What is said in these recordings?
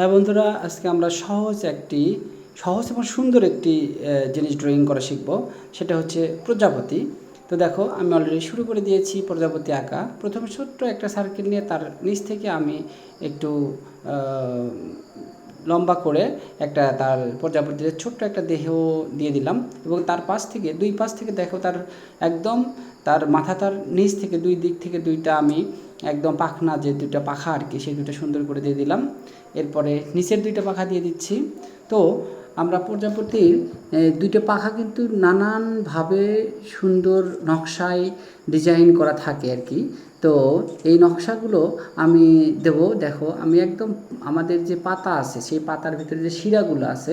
হ্যাঁ বন্ধুরা, আজকে আমরা সহজ একটি, সহজ এবং সুন্দর একটি জিনিস ড্রয়িং করা শিখব। সেটা হচ্ছে প্রজাপতি। তো দেখো, আমি অলরেডি শুরু করে দিয়েছি প্রজাপতি আঁকা। প্রথমে ছোট্ট একটা সার্কেল নিয়ে তার নিচ থেকে আমি একটু লম্বা করে একটা তার প্রজাপতির ছোট্ট একটা দেহ দিয়ে দিলাম এবং তার পাশ থেকে, দুই পাশ থেকে দেখো তার একদম তার মাথা তার নিচ থেকে দুই দিক থেকে দুইটা আমি একদম পাখনা যে দুটা পাখা আর কি, সেই দুইটা সুন্দর করে দিয়ে দিলাম। এরপরে নিচের দুইটা পাখা দিয়ে দিচ্ছি। তো আমরা প্রজাপতির দুইটা পাখা কিন্তু নানানভাবে সুন্দর নকশায় ডিজাইন করা থাকে আর কি। তো এই নকশাগুলো আমি দেব, দেখো, আমি একদম আমাদের যে পাতা আছে, সেই পাতার ভিতরে যে শিরাগুলো আছে,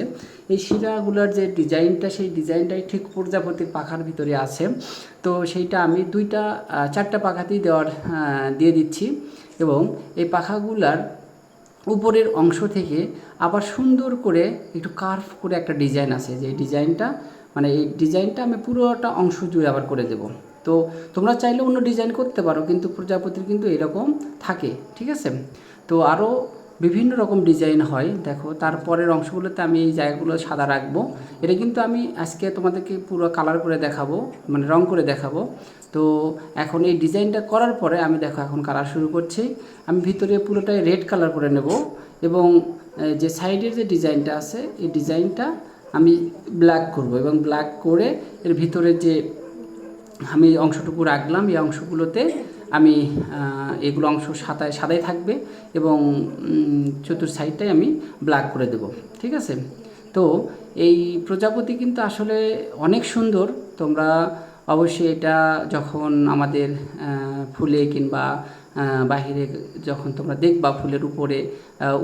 এই শিরাগুলোর যে ডিজাইনটা, সেই ডিজাইনটাই ঠিক প্রজাপতির পাখার ভিতরে আছে। তো সেইটা আমি দুইটা চারটা পাখাতেই দেওয়ার দিয়ে দিচ্ছি এবং এই পাখাগুলার উপরের অংশ থেকে আবার সুন্দর করে একটু কার্ভ করে একটা ডিজাইন আছে, যে ডিজাইনটা মানে এই ডিজাইনটা আমি পুরোটা অংশ জুড়ে আবার করে দেব। তো তোমরা চাইলে অন্য ডিজাইন করতে পারো, কিন্তু প্রজাপতির কিন্তু এরকম থাকে, ঠিক আছে? তো আরও বিভিন্ন রকম ডিজাইন হয়। দেখো, তারপরের অংশগুলোতে আমি এই জায়গাগুলো সাদা রাখব। এটা কিন্তু আমি আজকে তোমাদেরকে পুরো কালার করে দেখাবো মানে রং করে দেখাবো। তো এখন এই ডিজাইনটা করার পরে আমি দেখো এখন কালার শুরু করছি। আমি ভিতরে পুরোটাই রেড কালার করে নেব এবং যে সাইডের যে ডিজাইনটা আছে, এই ডিজাইনটা আমি ব্ল্যাক করব এবং ব্ল্যাক করে এর ভিতরে যে আমি অংশটুকু রাখলাম, এই অংশগুলোতে আমি এগুলো অংশ সাদায় সাদাই থাকবে এবং চতুর সাইডটাই আমি ব্ল্যাক করে দেব, ঠিক আছে? তো এই প্রজাপতি কিন্তু আসলে অনেক সুন্দর, তোমরা অবশ্যই এটা যখন আমাদের ফুলে কিংবা বাহিরে যখন তোমরা দেখবা ফুলের উপরে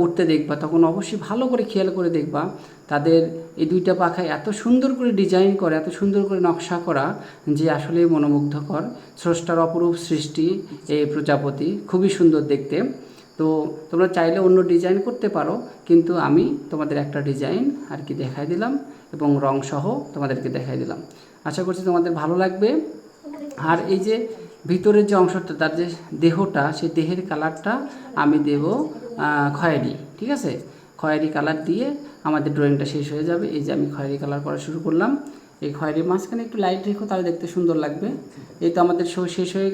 উঠতে দেখবা, তখন অবশ্যই ভালো করে খেয়াল করে দেখবা। তাদের এই দুইটা পাখায় এত সুন্দর করে ডিজাইন করা, এত সুন্দর করে নকশা করা যে আসলে মনোমুগ্ধকর। স্রষ্টার অপরূপ সৃষ্টি এই প্রজাপতি, খুবই সুন্দর দেখতে। তো তোমরা চাইলে অন্য ডিজাইন করতে পারো, কিন্তু আমি তোমাদের একটা ডিজাইন আর কি দেখাই দিলাম এবং রং সহ তোমাদেরকে দেখাই দিলাম। আশা করছি তোমাদের ভালো লাগবে। আর এই যে ভিতরের যে অংশটা, তার যে দেহটা, সেই দেহের কালারটা আমি দেব খয়েরি, ঠিক আছে? খয়েরি কালার দিয়ে আমাদের ড্রয়িংটা শেষ হয়ে যাবে। এই যে আমি খয়েরি কালার করা শুরু করলাম। এই খয়েরি মাঝখানে একটু লাইট রেখো, তাহলে দেখতে সুন্দর লাগবে। এই তো আমাদের শো শেষ হয়ে গেল।